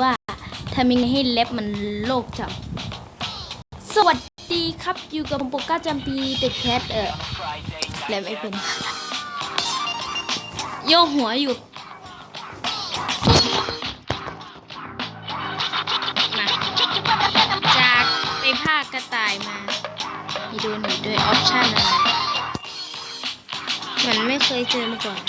ว่าทำยังไงให้เล็บมันโลกจำสวัสดีครับอยู่กับผมโปก้าจำปีเด็กแคทเออเล็บไม่เป็น โยกหัวอยู่มาจากไปภาคกระต่ายมาให้ดูหน่อยด้วยออปชั่นอะไรมันไม่เคยเจอมาก่อน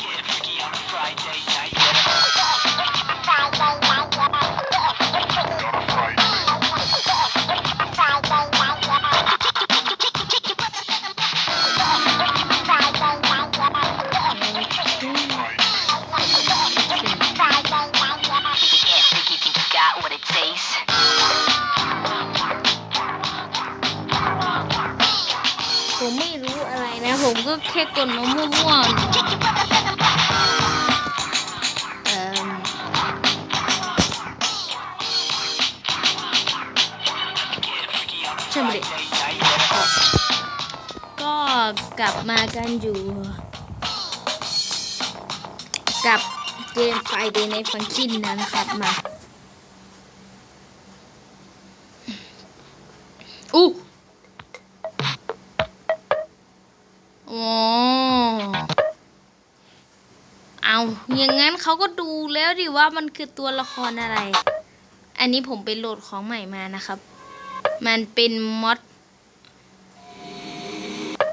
ผมก็แค่กดมามั่วๆเอ่มช่างมันดิก็กลับมากันอยู่ กับเกมไฟเดย์ในฟังคินนะครับมาอู้ อย่างงั้นเขาก็ดูแล้วดิว่ามันคือตัวละครอะไร อันนี้ผมไปโหลดของใหม่มานะครับ มันเป็นมอด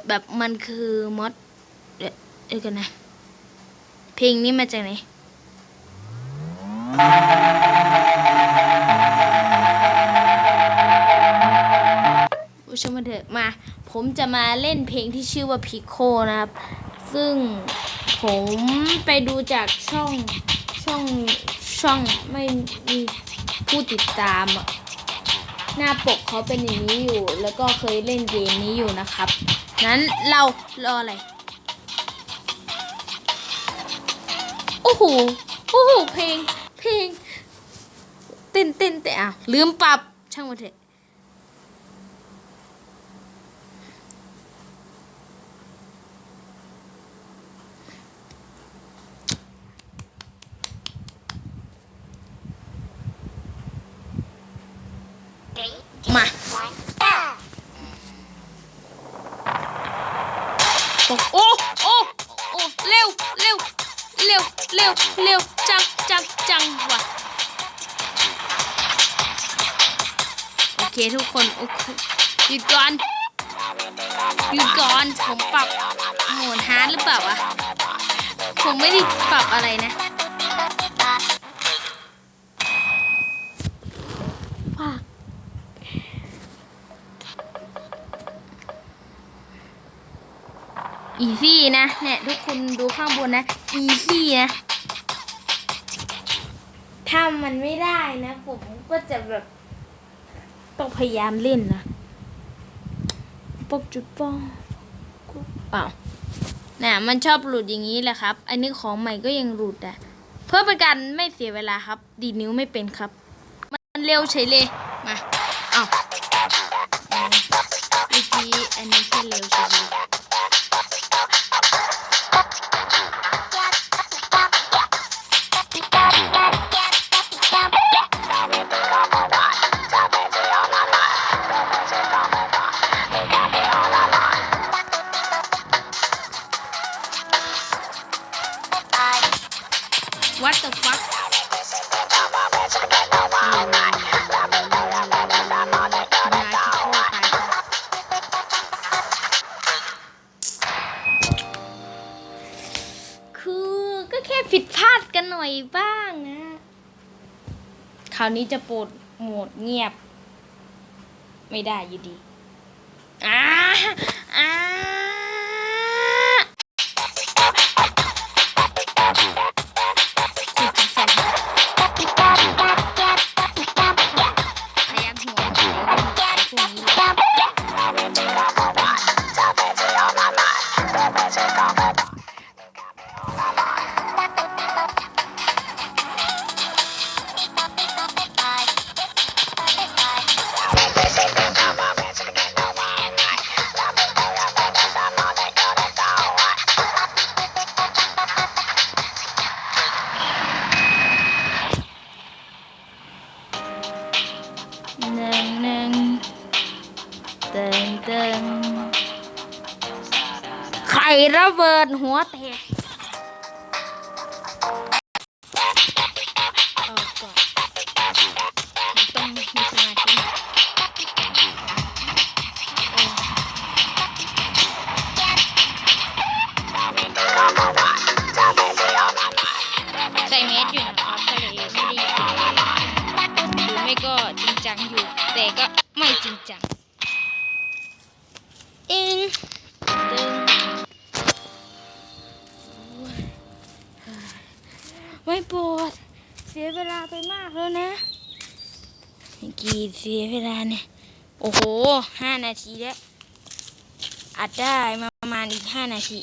แบบมันคือมอดเดี๋ยวเดี๋ยวกันนะ เพลงนี้มาจากไหนผู้ชมมาเถอะมา ผมจะมาเล่นเพลงที่ชื่อว่าพิโคนะครับ ซึ่ง ผมไปดูจากช่องช่องช่องไม่มีผู้ติดตามอะหน้าปกเขาเป็นอย่างนี้อยู่ แล้วก็เคยเล่นเกมนี้อยู่นะครับ นั้นเรารออะไร โอ้โห โอ้โห เพลง เพลงเต้นเต้นแต่อะลืมปรับช่างมันเถอะ มา โอ้โอ้โอ้เร็วเร็วเร็วเร็วเร็วจังจังจังว่ะโอเคทุกคนโอเคหยุดก่อนหยุดก่อนผมปรับโหมดฮาร์ดหรือเปล่าวะผมไม่ได้ปรับอะไรนะ อีซี่นะเนี่ยทุกคนดูข้างบนนะ อีซี่นะ ถ้ามันไม่ได้นะ ผมก็จะแบบต้องพยายามเล่นนะปกจุดป้องเปล่าน่ะมันชอบหลุดอย่างนี้แหละครับ อันนี้ของใหม่ก็ยังหลุดอะ เพื่อเป็นการไม่เสียเวลาครับ ดีดนิ้วไม่เป็นครับ มันเร็วเฉยเลย มาเอาเอาเมื่อกี้อันนี้แค่เร็วเฉย What the fuck คือก็แค่ผิดพลาดกันหน่อยบ้างนะ คราวนี้จะโปรดโหมดเงียบ ไม่ได้อยู่ดี อ้าอ้า nâng nâng tầng tầng ระเบิดหัวแตกเอาก่อนต้องมีสมาธิโอ้ใส่เมสอยู่นะครับก็เลยไม่ได้ยินหรือไม่ก็จริงจังอยู่ แต่ก็ไม่จริงจัง ไม่ปวดเสียเวลาไปมากแล้วนะกี่เสียเวลาเนี่ย โอ้โหห้านาทีแล้วอัดได้มาประมาณอีกห้านาที